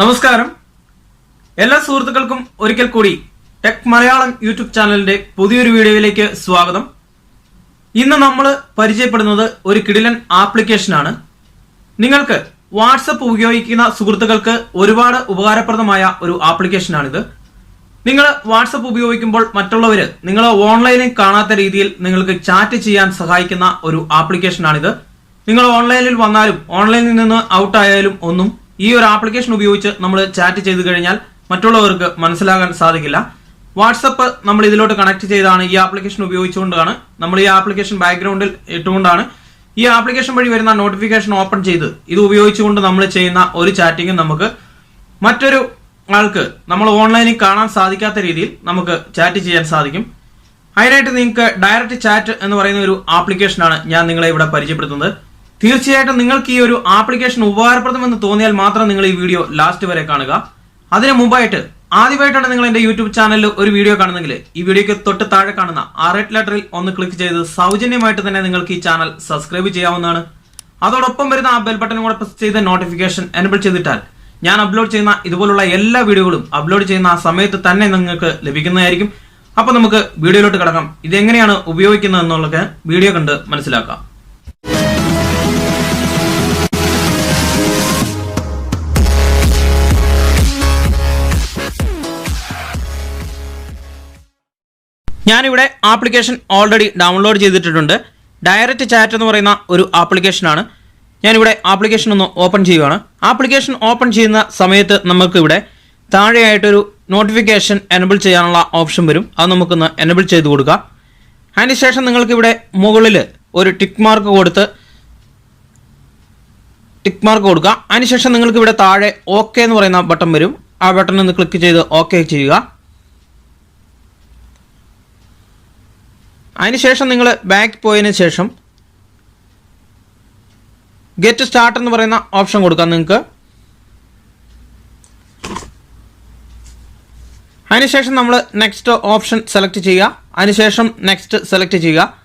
നമസ്കാരം. എല്ലാ സുഹൃത്തുക്കൾക്കും ഒരിക്കൽ കൂടി ടെക് മലയാളം യൂട്യൂബ് ചാനലിന്റെ പുതിയൊരു വീഡിയോയിലേക്ക് സ്വാഗതം. ഇന്ന് നമ്മൾ പരിചയപ്പെടുന്നത് ഒരു കിടിലൻ ആപ്ലിക്കേഷനാണ്. നിങ്ങൾക്ക് വാട്സപ്പ് ഉപയോഗിക്കുന്ന സുഹൃത്തുക്കൾക്ക് ഒരുപാട് ഉപകാരപ്രദമായ ഒരു ആപ്ലിക്കേഷനാണിത്. നിങ്ങൾ വാട്സപ്പ് ഉപയോഗിക്കുമ്പോൾ മറ്റുള്ളവർ നിങ്ങളെ ഓൺലൈനിൽ കാണാത്ത രീതിയിൽ നിങ്ങൾക്ക് ചാറ്റ് ചെയ്യാൻ സഹായിക്കുന്ന ഒരു ആപ്ലിക്കേഷനാണിത്. നിങ്ങൾ ഓൺലൈനിൽ വന്നാലും ഓൺലൈനിൽ നിന്ന് ഔട്ടായാലും ഒന്നും ഈ ഒരു ആപ്ലിക്കേഷൻ ഉപയോഗിച്ച് നമ്മൾ ചാറ്റ് ചെയ്തു കഴിഞ്ഞാൽ മറ്റുള്ളവർക്ക് മനസ്സിലാകാൻ സാധിക്കില്ല. വാട്സപ്പ് നമ്മൾ ഇതിലോട്ട് കണക്ട് ചെയ്താണ് ഈ ആപ്ലിക്കേഷൻ ഉപയോഗിച്ചുകൊണ്ടാണ്. നമ്മൾ ഈ ആപ്ലിക്കേഷൻ ബാക്ക്ഗ്രൗണ്ടിൽ ഇട്ടുകൊണ്ടാണ്. ഈ ആപ്ലിക്കേഷൻ വഴി വരുന്ന നോട്ടിഫിക്കേഷൻ ഓപ്പൺ ചെയ്ത് ഇത് ഉപയോഗിച്ചുകൊണ്ട് നമ്മൾ ചെയ്യുന്ന ഒരു ചാറ്റിംഗ് നമുക്ക് മറ്റൊരു ആൾക്ക് നമ്മൾ ഓൺലൈനിൽ കാണാൻ സാധിക്കാത്ത രീതിയിൽ നമുക്ക് ചാറ്റ് ചെയ്യാൻ സാധിക്കും. അതിനായിട്ട് നിങ്ങൾക്ക് ഡയറക്റ്റ് ചാറ്റ് എന്ന് പറയുന്ന ഒരു ആപ്ലിക്കേഷനാണ് ഞാൻ നിങ്ങളെ ഇവിടെ പരിചയപ്പെടുത്തുന്നത്. തീർച്ചയായിട്ടും നിങ്ങൾക്ക് ഈ ഒരു ആപ്ലിക്കേഷൻ ഉപകാരപ്രദമെന്ന് തോന്നിയാൽ മാത്രം നിങ്ങൾ ഈ വീഡിയോ ലാസ്റ്റ് വരെ കാണുക. അതിനു മുമ്പായിട്ട് ആദ്യമായിട്ടാണ് നിങ്ങൾ എന്റെ യൂട്യൂബ് ചാനലിൽ ഒരു വീഡിയോ കാണുന്നെങ്കിൽ ഈ വീഡിയോയ്ക്ക് തൊട്ട് താഴെ കാണുന്ന ആ റെഡ് ലെറ്ററിൽ ഒന്ന് ക്ലിക്ക് ചെയ്ത് സൗജന്യമായിട്ട് തന്നെ നിങ്ങൾക്ക് ഈ ചാനൽ സബ്സ്ക്രൈബ് ചെയ്യാവുന്നതാണ്. അതോടൊപ്പം വരുന്ന ആ ബെൽ ബട്ടൺ കൂടെ പ്രസ് ചെയ്ത് നോട്ടിഫിക്കേഷൻ എനബിൾ ചെയ്തിട്ടാൽ ഞാൻ അപ്ലോഡ് ചെയ്യുന്ന ഇതുപോലുള്ള എല്ലാ വീഡിയോകളും അപ്ലോഡ് ചെയ്യുന്ന ആ സമയത്ത് തന്നെ നിങ്ങൾക്ക് ലഭിക്കുന്നതായിരിക്കും. അപ്പൊ നമുക്ക് വീഡിയോയിലോട്ട് കിടക്കാം. ഇതെങ്ങനെയാണ് ഉപയോഗിക്കുന്നത് എന്നുള്ളത് വീഡിയോ കണ്ട് മനസ്സിലാക്കാം. ഞാനിവിടെ ആപ്ലിക്കേഷൻ ഓൾറെഡി ഡൗൺലോഡ് ചെയ്തിട്ടുണ്ട് ഡയറക്റ്റ് ചാറ്റ് എന്ന് പറയുന്ന ഒരു ആപ്ലിക്കേഷനാണ് ഞാനിവിടെ ആപ്ലിക്കേഷൻ ഒന്ന് ഓപ്പൺ ചെയ്യുകയാണ് ആപ്ലിക്കേഷൻ ഓപ്പൺ ചെയ്യുന്ന സമയത്ത് നമുക്കിവിടെ താഴെയായിട്ടൊരു നോട്ടിഫിക്കേഷൻ എനബിൾ ചെയ്യാനുള്ള ഓപ്ഷൻ വരും. അത് നമുക്കൊന്ന് എനബിൾ ചെയ്ത് കൊടുക്കാം. അതിനുശേഷം നിങ്ങൾക്ക് ഇവിടെ മുകളിൽ ഒരു ടിക്ക് മാർക്ക് കൊടുത്ത് ടിക്ക് മാർക്ക് കൊടുക്കുക അതിനുശേഷം നിങ്ങൾക്ക് ഇവിടെ താഴെ ഓക്കെ എന്ന് പറയുന്ന ബട്ടൺ വരും. ആ ബട്ടൺ ഒന്ന് ക്ലിക്ക് ചെയ്ത് ഓക്കെ ചെയ്യുക. അതിനുശേഷം നിങ്ങൾ ബാക്ക് പോയതിന് ശേഷം ഗെറ്റ് സ്റ്റാർട്ട് എന്ന് പറയുന്ന ഓപ്ഷൻ കൊടുക്കാം നിങ്ങൾക്ക്. അതിനുശേഷം നമ്മൾ നെക്സ്റ്റ് ഓപ്ഷൻ സെലക്ട് ചെയ്യുക. അതിനുശേഷം നെക്സ്റ്റ് സെലക്ട് ചെയ്യുക.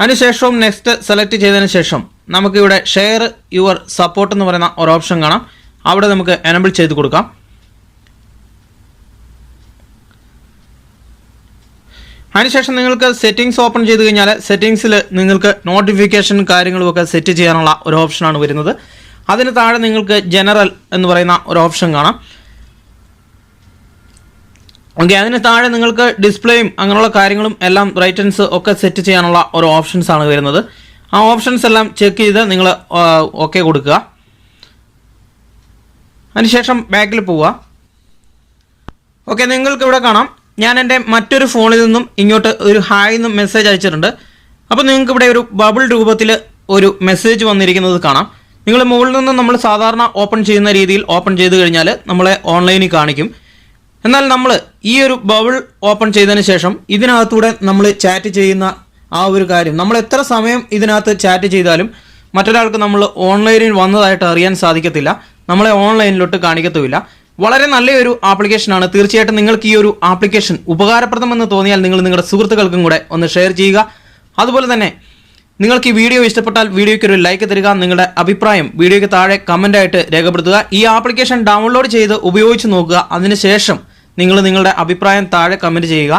അതിനുശേഷവും നെക്സ്റ്റ് സെലക്ട് ചെയ്തതിന് ശേഷം നമുക്കിവിടെ ഷെയർ യുവർ സപ്പോർട്ട് എന്ന് പറയുന്ന ഒരു ഓപ്ഷൻ കാണാം. അവിടെ നമുക്ക് എനബിൾ ചെയ്ത് കൊടുക്കാം. അതിനുശേഷം നിങ്ങൾക്ക് സെറ്റിംഗ്സ് ഓപ്പൺ ചെയ്ത് കഴിഞ്ഞാൽ സെറ്റിംഗ്സിൽ നിങ്ങൾക്ക് നോട്ടിഫിക്കേഷൻ കാര്യങ്ങളുമൊക്കെ സെറ്റ് ചെയ്യാനുള്ള ഒരു ഓപ്ഷനാണ് വരുന്നത്. അതിന് താഴെ നിങ്ങൾക്ക് ജനറൽ എന്ന് പറയുന്ന ഒരു ഓപ്ഷൻ കാണാം. ഓക്കെ അതിന് താഴെ നിങ്ങൾക്ക് ഡിസ്പ്ലേയും അങ്ങനെയുള്ള കാര്യങ്ങളും എല്ലാം റൈറ്റൻസ് ഒക്കെ സെറ്റ് ചെയ്യാനുള്ള ഒരു ഓപ്ഷൻസ് ആണ് വരുന്നത്. ആ ഓപ്ഷൻസ് എല്ലാം ചെക്ക് ചെയ്ത് നിങ്ങൾ ഓക്കെ കൊടുക്കുക. അതിനുശേഷം ബാക്കിൽ പോവുക. ഓക്കെ നിങ്ങൾക്ക് ഇവിടെ കാണാം. ഞാൻ എന്റെ മറ്റൊരു ഫോണിൽ നിന്നും ഇങ്ങോട്ട് ഒരു ഹായ് എന്നും മെസ്സേജ് അയച്ചിട്ടുണ്ട്. അപ്പോൾ നിങ്ങൾക്ക് ഇവിടെ ഒരു ബബിൾ രൂപത്തിൽ ഒരു മെസ്സേജ് വന്നിരിക്കുന്നത് കാണാം. നിങ്ങൾ മുകളിൽ നിന്ന് നമ്മൾ സാധാരണ ഓപ്പൺ ചെയ്യുന്ന രീതിയിൽ ഓപ്പൺ ചെയ്ത് കഴിഞ്ഞാൽ നമ്മളെ ഓൺലൈനിൽ കാണിക്കും. എന്നാൽ നമ്മൾ ഈ ഒരു ബബിൾ ഓപ്പൺ ചെയ്തതിന് ശേഷം ഇതിനകത്തൂടെ നമ്മൾ ചാറ്റ് ചെയ്യുന്ന ആ ഒരു കാര്യം. നമ്മൾ എത്ര സമയം ഇതിനകത്ത് ചാറ്റ് ചെയ്താലും മറ്റൊരാൾക്ക് നമ്മൾ ഓൺലൈനിൽ വന്നതായിട്ട് അറിയാൻ സാധിക്കത്തില്ല. നമ്മളെ ഓൺലൈനിലോട്ട് കാണിക്കത്തുമില്ല. വളരെ നല്ലൊരു ആപ്ലിക്കേഷനാണ് തീർച്ചയായിട്ടും നിങ്ങൾക്ക് ഈ ഒരു ആപ്ലിക്കേഷൻ ഉപകാരപ്രദമെന്ന് തോന്നിയാൽ നിങ്ങൾ നിങ്ങളുടെ സുഹൃത്തുക്കൾക്കും കൂടെ ഒന്ന് ഷെയർ ചെയ്യുക. അതുപോലെ തന്നെ നിങ്ങൾക്ക് ഈ വീഡിയോ ഇഷ്ടപ്പെട്ടാൽ വീഡിയോയ്ക്ക് ഒരു ലൈക്ക് തരിക നിങ്ങളുടെ അഭിപ്രായം വീഡിയോയ്ക്ക് താഴെ കമന്റായിട്ട് രേഖപ്പെടുത്തുക. ഈ ആപ്ലിക്കേഷൻ ഡൗൺലോഡ് ചെയ്ത് ഉപയോഗിച്ച് നോക്കുക. അതിനുശേഷം നിങ്ങൾ നിങ്ങളുടെ അഭിപ്രായം താഴെ കമന്റ് ചെയ്യുക.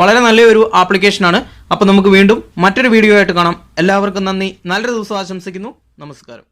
വളരെ നല്ലൊരു ആപ്ലിക്കേഷനാണ് അപ്പോൾ നമുക്ക് വീണ്ടും മറ്റൊരു വീഡിയോ ആയിട്ട് കാണാം. എല്ലാവർക്കും നന്ദി. നല്ലൊരു ദിവസം ആശംസിക്കുന്നു. നമസ്കാരം.